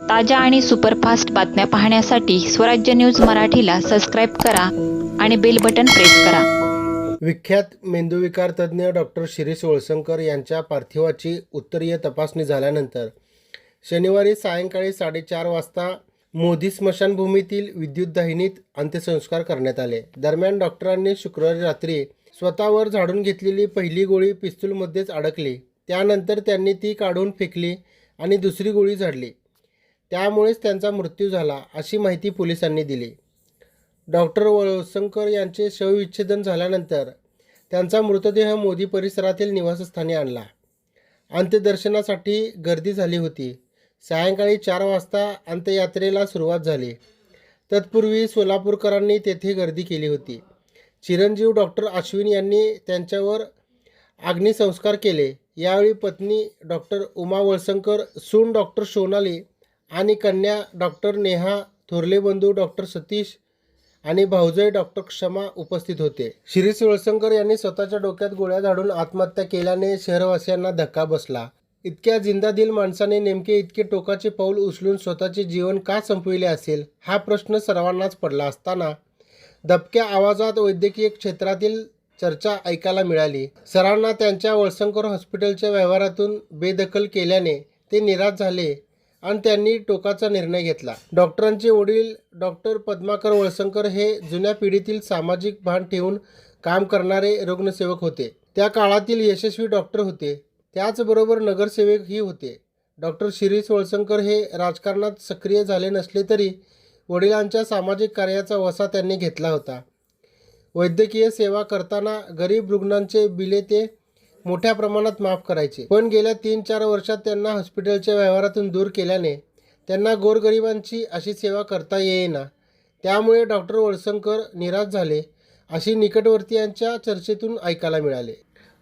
ताज्या आणि सुपरफास्ट बातम्या पाहण्यासाठी स्वराज्य न्यूज मराठीला सबस्क्राईब करा आणि बेल बटन प्रेस करा. विख्यात मेंदूविकार तज्ज्ञ डॉक्टर शिरीष वळसंकर यांच्या पार्थिवाची उत्तरीय तपासणी झाल्यानंतर शनिवारी सायंकाळी साडेचार वाजता मोदी स्मशानभूमीतील विद्युतदाहिनीत अंत्यसंस्कार करण्यात आले. दरम्यान डॉक्टरांनी शुक्रवारी रात्री स्वतःवर झाडून घेतलेली पहिली गोळी पिस्तूलमध्येच अडकली. त्यानंतर त्यांनी ती काढून फेकली आणि दुसरी गोळी झाडली. त्यामुळेच त्यांचा मृत्यू झाला अशी माहिती पोलिसांनी दिली. डॉक्टर वळसंकर यांचे शवविच्छेदन झाल्यानंतर त्यांचा मृतदेह मोदी परिसरातील निवासस्थानी आणला. अंत्यदर्शनासाठी गर्दी झाली होती. सायंकाळी चार वाजता अंत्ययात्रेला सुरुवात झाली. तत्पूर्वी सोलापूरकरांनी तेथे गर्दी केली होती. चिरंजीव डॉक्टर अश्विन यांनी त्यांच्यावर अग्निसंस्कार केले. यावेळी पत्नी डॉक्टर उमा वळसंकर सून डॉक्टर सोनाली आणि कन्या डॉक्टर नेहा थोरले बंधू डॉक्टर सतीश आणि भाऊजय डॉक्टर क्षमा उपस्थित होते. श्री वळसंकर यांनी स्वतःच्या डोक्यात गोळ्या झाडून आत्महत्या केल्याने शहरवासियांना धक्का बसला. इतक्या जिंदादिल माणसाने नेमके इतके टोकाचे पाऊल उचलून स्वतःचे जीवन का संपविले असेल हा प्रश्न सर्वांनाच पडला असताना दबक्या आवाजात वैद्यकीय क्षेत्रातील चर्चा ऐकायला मिळाली. सरांना त्यांच्या वळसंकर हॉस्पिटलच्या व्यवहारातून बेदखल केल्याने ते निराश झाले. आणि त्यांनी टोकाचा निर्णय घेतला. डॉक्टरांचे वडील डॉक्टर पद्माकर वळसंकर हे जुन्या पिढीतील सामाजिक भान ठेवून काम करणारे रुग्णसेवक होते. त्या काळातील यशस्वी डॉक्टर होते. त्याचबरोबर नगरसेवकही होते. डॉक्टर शिरीष वळसंकर हे राजकारणात सक्रिय झाले नसले तरी वडिलांच्या सामाजिक कार्याचा वसा त्यांनी घेतला होता. वैद्यकीय सेवा करताना गरीब रुग्णांचे बिले ते मोठ्या प्रमाणात माफ करायचे. पण गेल्या तीन चार वर्षात त्यांना हॉस्पिटलच्या व्यवहारातून दूर केल्याने त्यांना गोरगरिबांची अशी सेवा करता येईना. त्यामुळे डॉक्टर वळसंकर निराश झाले अशी निकटवर्तीयांच्या चर्चेतून ऐकायला मिळाले.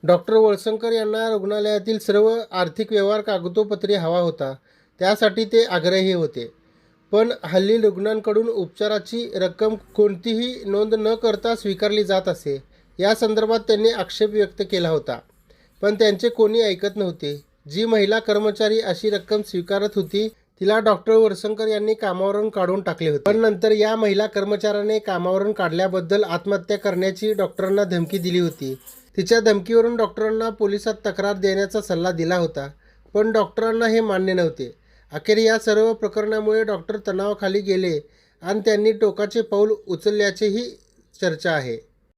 डॉक्टर वळसंकर यांना रुग्णालयातील सर्व आर्थिक व्यवहार कागदोपत्री हवा होता त्यासाठी ते आग्रही होते. पण हल्ली रुग्णांकडून उपचाराची रक्कम कोणतीही नोंद न करता स्वीकारली जात असे या संदर्भात त्यांनी आक्षेप व्यक्त केला होता. पण त्यांचे कोणी ऐकत नव्हते. जी महिला कर्मचारी अशी रक्कम स्वीकारत होती तिला डॉक्टर वरसंकर यांनी कामावरून काढून टाकले होते. पण नंतर या महिला कर्मचाऱ्याने कामावरून काढल्याबद्दल आत्महत्या करण्याची डॉक्टरांना धमकी दिली होती. तिच्या धमकीवरून डॉक्टरांना पोलिसात तक्रार देण्याचा सल्ला दिला होता पण डॉक्टरांना हे मान्य नव्हते. अखेर या सर्व प्रकरणामुळे डॉक्टर तणावाखाली गेले आणि त्यांनी टोकाचे पाऊल उचलल्याचीही चर्चा आहे.